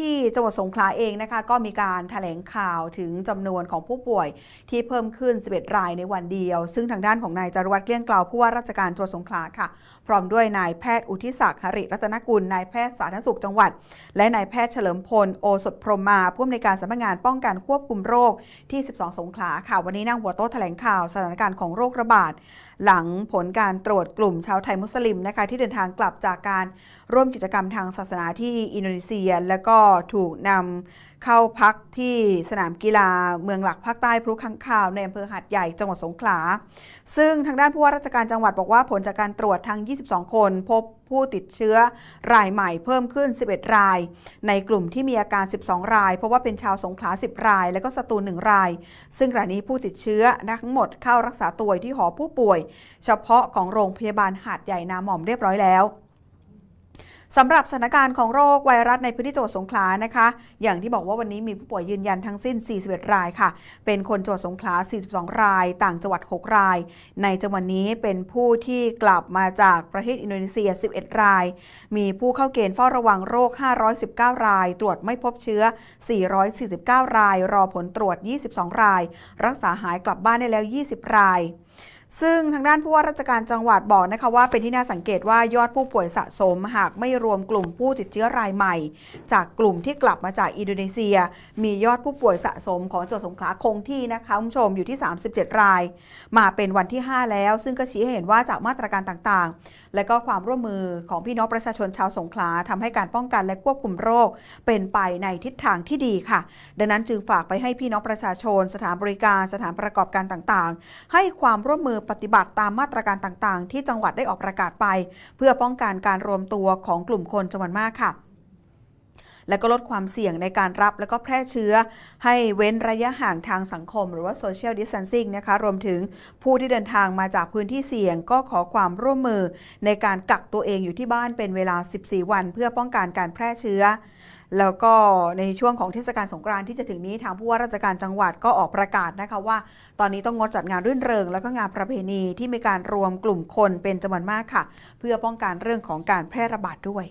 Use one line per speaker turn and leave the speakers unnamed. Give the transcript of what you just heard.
ที่จังหวัดสงขลาเองนะคะก็มีการแถลงข่าวถึงจำนวนของผู้ป่วยที่เพิ่มขึ้น 11 รายในวันเดียว ซึ่งทางด้านของนายจารวัตรเกลี้ยงกล่าวผู้ว่าราชการจังหวัดสงขลาค่ะ พร้อมด้วยนายแพทย์อุทิศักดิ์หริรัตนกุลนายแพทย์สาธารณสุขจังหวัด และนายแพทย์เฉลิมพลโอสถพรหมมาผู้อำนวยการสำนักงานป้องกันควบคุมโรคที่ 12 สงขลาค่ะ วันนี้นั่งหัวโต๊ะแถลงข่าวสถานการณ์ของโรคระบาดหลังผลการตรวจกลุ่มชาวไทยมุสลิมนะคะที่เดินทางกลับจากการร่วมกิจกรรมทางศาสนาที่อินโดนีเซีย แล้วก็ถูกนำเข้าพักที่สนามกีฬาเมืองหลักภาคใต้พรุขังข่าวในอำเภอหาดใหญ่จังหวัดสงขลา ซึ่งทางด้านผู้ว่าราชการจังหวัดบอกว่าผลจากการตรวจทั้ง 22 คน พบผู้ติดเชื้อรายใหม่เพิ่มขึ้น 11 ราย ในกลุ่มที่มีอาการ 12 ราย เพราะว่าเป็นชาวสงขลา 10 ราย และก็สตูล1ราย ซึ่งขณะนี้ผู้ติดเชื้อทั้งหมดเข้ารักษาตัวที่หอผู้ป่วย เฉพาะของโรงพยาบาลหาดใหญ่นาหม่อมเรียบร้อยแล้ว สำหรับสถานการณ์ของโรคไวรัสในพื้นที่จังหวัดสงขลานะคะ อย่างที่บอกว่าวันนี้มีผู้ป่วยยืนยันทั้งสิ้น 41 รายค่ะ เป็นคนจังหวัดสงขลา 42 ราย ต่างจังหวัด 6 ราย ในจังหวัดนี้เป็นผู้ที่กลับมาจากประเทศอินโดนีเซีย 11 ราย มีผู้เข้าเกณฑ์เฝ้าระวังโรค 519 ราย ตรวจไม่พบเชื้อ 449 ราย รอผลตรวจ 22 ราย รักษาหายกลับบ้านได้แล้ว 20 ราย ซึ่งทางด้านผู้ว่าราชการจังหวัดบอกนะคะว่าเป็นที่น่าสังเกตว่ายอดผู้ป่วยสะสมหากไม่รวมกลุ่มผู้ติดเชื้อรายใหม่ จากกลุ่มที่กลับมาจากอินโดนีเซีย มียอดผู้ป่วยสะสมของจังหวัดสงขลาคงที่นะคะคุณผู้ชมอยู่ที่ 37 ราย มาเป็นวันที่ 5 แล้ว ซึ่งก็ชี้ให้เห็นว่าจากมาตรการต่างๆ และก็ความร่วมมือของพี่น้องประชาชนชาวสงขลาทำให้การป้องกันและควบคุมโรค เป็นไปในทิศทางที่ดีค่ะ ดังนั้นจึงฝากไปให้พี่น้องประชาชน สถานบริการสถานประกอบการต่างๆ ให้ความร่วมมือปฏิบัติตามมาตรการต่างๆ ที่จังหวัดได้ออกประกาศไป เพื่อป้องกันการรวมตัวของกลุ่มคนจำนวนมากค่ะ และก็ลดความเสี่ยงในการรับและก็แพร่เชื้อ ให้เว้นระยะห่างทางสังคม หรือว่า social distancing นะคะรวมถึงผู้ที่เดินทางมาจากพื้นที่เสี่ยง ก็ขอความร่วมมือในการกักตัวเองอยู่ที่บ้านเป็นเวลา 14 วัน เพื่อป้องกันการแพร่เชื้อแล้วก็ในช่วงของเทศกาลสงกรานต์ที่จะถึงนี้ทางผู้ว่าราชการจังหวัดก็ออกประกาศนะคะว่า ตอนนี้ต้องงดจัดงานรื่นเริง แล้วก็งานประเพณีที่มีการรวมกลุ่มคนเป็นจำนวนมากค่ะ เพื่อป้องกันเรื่องของการแพร่ระบาดด้วย